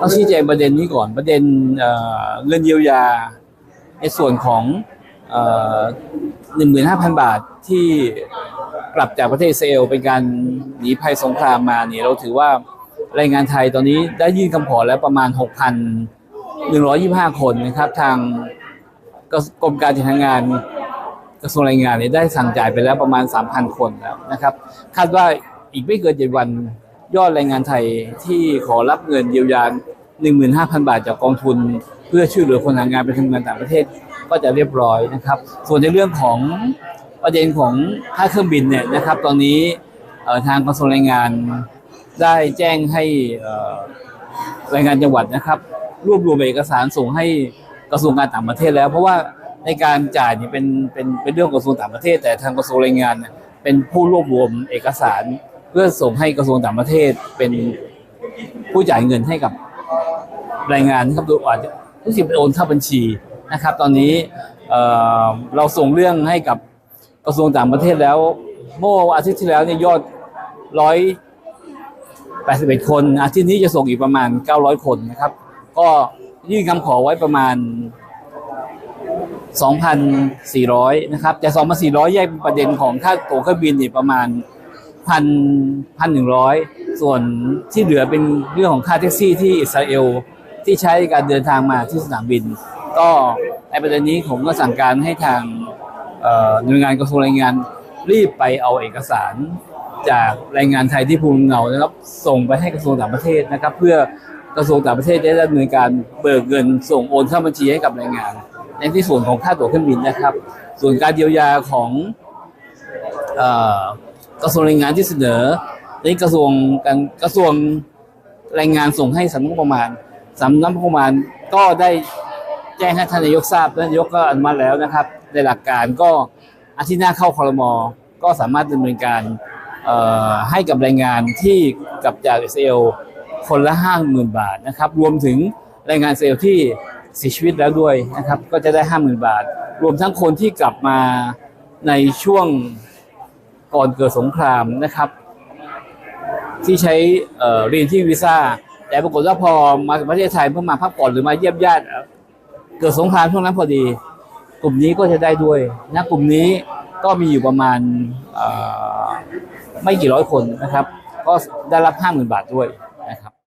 ต้องชี้แจงประเด็นนี้ก่อนประเด็นเเงินเยียวยาในส่วนของหนึ่งหมื่นห้าพันบาทที่กลับจากประเทศอิสราเอลเป็นการหนีภัยสงครามมาเนี่ยเราถือว่าแรงงานไทยตอนนี้ได้ยื่นคำขอแล้วประมาณ 6,125 คนนะครับ ทางกรมการจัดหางานกระทรวงแรงงานเนี่ยได้สั่งจ่ายไปแล้วประมาณ 3,000 คนแล้วนะครับ คาดว่าอีกไม่เกินเจ็ดวัน ยอดแรงงานไทยที่ขอรับเงินเยียวยา 15,000 บาทจากกองทุน เพื่อช่วยเหลือคนหางานไปทำงานต่างประเทศก็จะเรียบร้อยนะครับ ส่วนในเรื่องของประเด็นของค่าเครื่องบินเนี่ยนะครับ ตอนนี้ทางกระทรวงแรงงานได้แจ้งให้แรงงานจังหวัดนะครับ รวบรวมเอกสารส่งให้กระทรวงการต่างประเทศแล้ว เพราะว่าในการจ่ายเนี่ยเป็นเป็นเป็นเรื่องกระทรวงต่างประเทศ แต่ทางกระทรวงแรงงานเป็นผู้รวบรวมเอกสาร เพื่อส่งให้กระทรวงต่างประเทศเป็นผู้จ่ายเงินให้กับรายงานครับดยอาจจะรู้สึกโอนเข้าบัญชีนะครับ ตอนนี้เอ่อเราส่งเรื่องให้กับกระทรวงต่างประเทศแล้ว เมื่ออาทิตย์ที่แล้วเนี่ยยอดร้อยแปดสิบเอ็ดคน อาทิตย์นี้จะส่งอีกประมาณเก้าร้อยคนนะครับ ก็ยื่นคำขอไว้ประมาณ 2,400 นะครับแต่2,400 แยกเป็นประเด็นของค่าตั๋วเครื่องบินนี่ประมาณ พันพันหนึ่งร้อยส่วนที่เหลือเป็นเรื่องของค่าแท็กซี่ที่อิสราเอลที่ใช้การเดินทางมาที่สนามบิน ก็ในประเด็นนี้ผมก็สั่งการให้ทางเอ่อหน่วยงานกระทรวงแรงงานรีบไปเอาเอกสารจากแรงงานไทยที่ภูมิเนานะครับ ส่งไปให้กระทรวงต่างประเทศนะครับ เพื่อกระทรวงต่างประเทศได้ดำเนินการเบิกเงิน ส่งโอนเข้าบัญชีให้กับแรงงาน ในที่ส่วนของค่าตั๋วเครื่องบินนะครับ ส่วนการเยียวยาของเอ่อ กระทรวงแรงงานที่เสนอในกระทรวงการกระทรวงแรงงานส่งให้สำนักงบประมาณสำนักงบประมาณก็ได้แจ้งให้ท่านนายกทราบนายกก็อนุมัติแล้วนะครับ ในหลักการก็อาทิตย์หน้าเข้าคอรมอก็สามารถดำเนินการให้กับแรงงานที่กลับจากอิสราเอลคนละห้าหมื่นบาทนะครับ รวมถึงแรงงานเอลที่เสียชีวิตแล้วด้วยนะครับ ก็จะได้ห้าหมื่นบาท รวมทั้งคนที่กลับมาในช่วง ก่อนเกิดสงครามนะครับ ที่ใช้เเรียนที่วีซ่า แต่ปรากฏว่าพอมาประเทศไทยเพื่อมาพักผ่อนหรือมาเยี่ยมญาติเกิดสงครามช่วงนั้นพอดี กลุ่มนี้ก็จะได้ด้วยนะกลุ่มนี้ก็มีอยู่ประมาณไม่กี่ร้อยคนนะครับ ก็ได้รับห้าหมื่นบาทด้วย